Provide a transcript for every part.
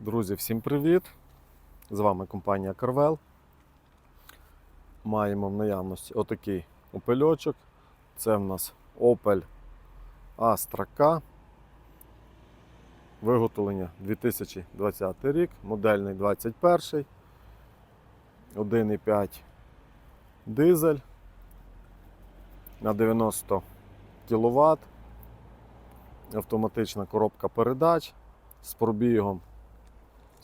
Друзі, всім привіт! З вами компанія Carvel. Маємо в наявності отакий опельочок. Це в нас Opel Astra K. Виготовлення 2020 рік, модельний 21, 1,5 дизель на 90 кВт. Автоматична коробка передач з пробігом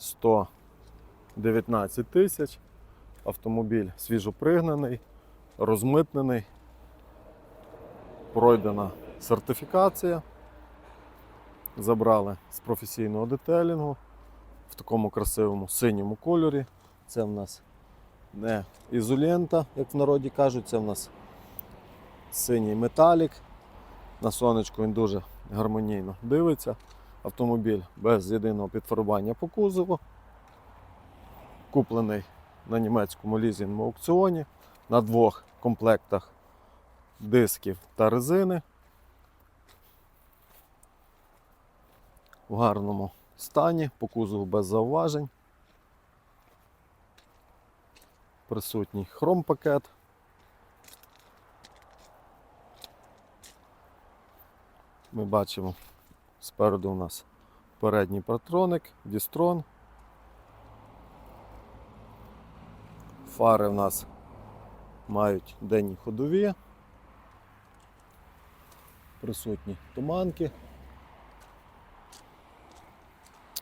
119 тисяч. Автомобіль свіжопригнаний, розмитнений, пройдена сертифікація. Забрали з професійного детелінгу в такому красивому синьому кольорі. Це в нас не ізолента, як в народі кажуть, це в нас синій металік. На сонечку він дуже гармонійно дивиться. Автомобіль без єдиного підфарбування по кузову. Куплений на німецькому лізінговому аукціоні на двох комплектах дисків та резини. В гарному стані, по кузову без зауважень. Присутній хромпакет. Ми бачимо Спереду у нас передній патроник, дістрон. Фари в нас мають денні ходові. Присутні туманки.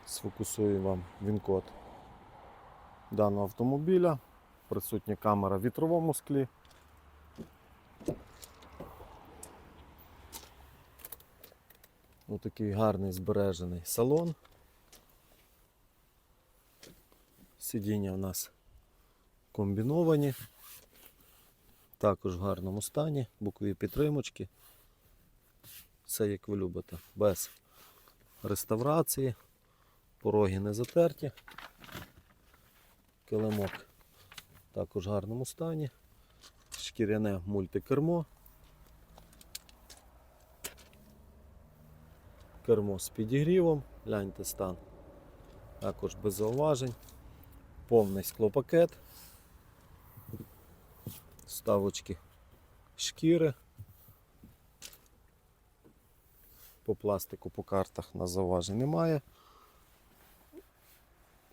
Сфокусую вам він-код даного автомобіля. Присутня камера в вітровому склі. Отакий гарний збережений салон. Сидіння у нас комбіновані. Також в гарному стані, бокові підтримочки. Все як ви любите, без реставрації, пороги не затерті. Килимок також в гарному стані. Шкіряне мультикермо. Кермо з підігрівом, гляньте стан. Також без зауважень. Повний склопакет. Ставочки шкіри. По пластику, по картах на зауважень немає.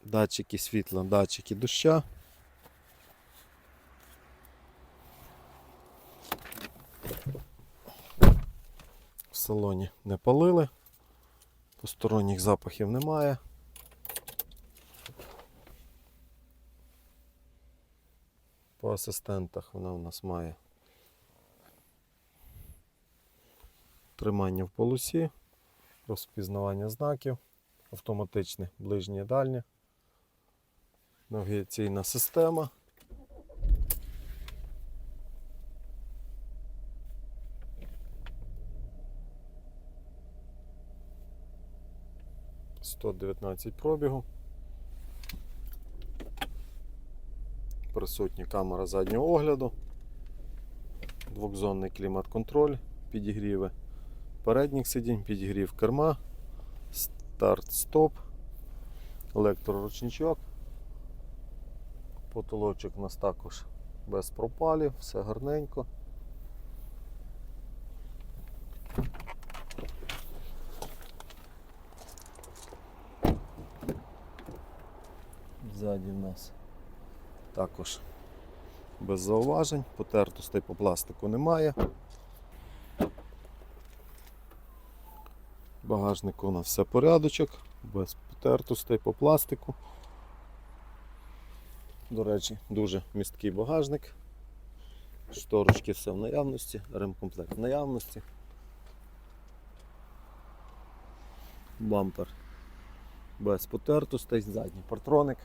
Датчики світла, датчики доща. В салоні не палили. Посторонніх запахів немає. По асистентах вона у нас має тримання в полосі, розпізнавання знаків, автоматичне ближнє і дальнє, навігаційна система. Сто дев'ятнадцять пробігу. Присутня камера заднього огляду, двохзонний клімат-контроль, підігріви передніх сидінь, підігрів керма, старт-стоп, електроручничок. Потолочок у нас також без пропалів, все гарненько. Ззаді в нас також без зауважень, потертостей по пластику немає. Багажнику у нас все порядочок, без потертостей по пластику. До речі, дуже місткий багажник. Шторочки все в наявності, ремкомплект в наявності. Бампер без потертостей, задній партроник.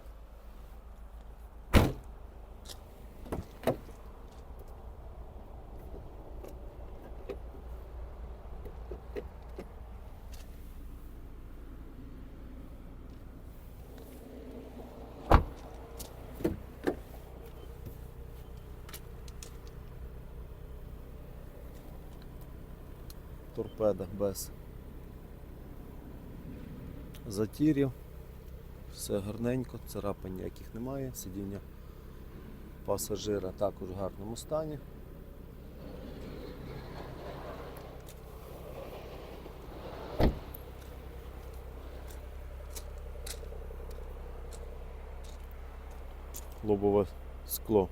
Торпеда без затірів. Все гарненько, царапань ніяких немає, сидіння пасажира також в гарному стані. Лобове скло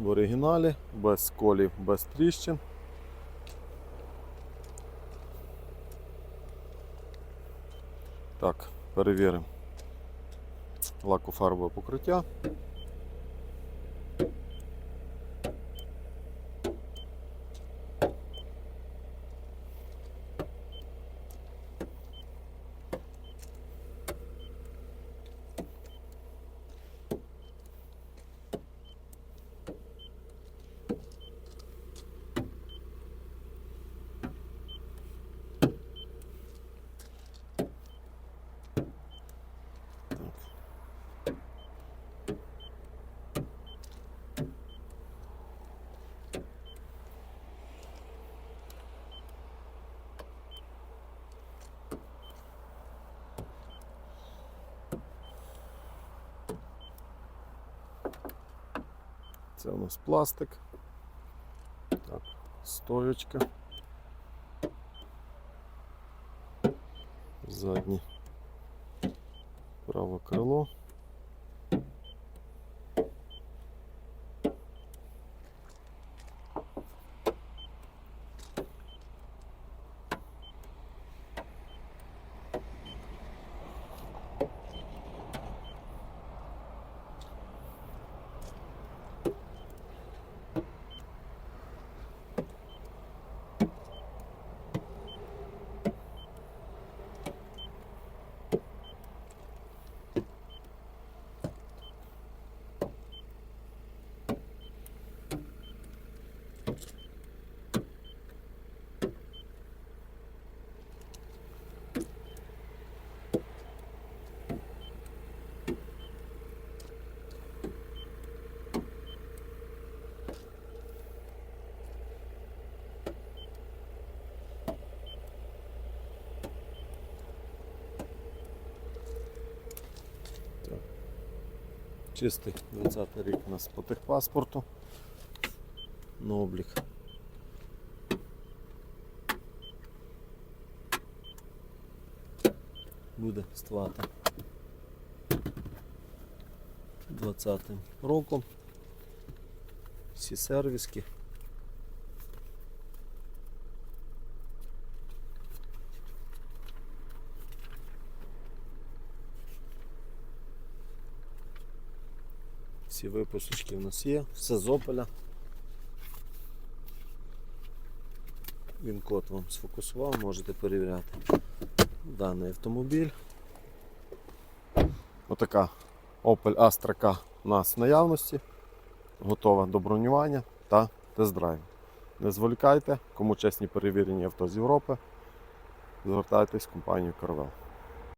в оригіналі, без сколів, без тріщин. Так, перевіримо лакофарбове покриття. Це у нас пластик. Так, стоечка. Заднє праве крило. Чистий 20 рік у нас по техпаспорту. На облік. Буде ствати 20 роком. Всі сервіски. Всі випусочки в нас є, все з опеля. Він код вам сфокусував, можете перевіряти даний автомобіль. Отака Opel Astra K у нас в наявності. Готова до бронювання та тест-драйву. Не зволікайте, кому чесні перевірені авто з Європи. Звертайтесь в компанію Carvel.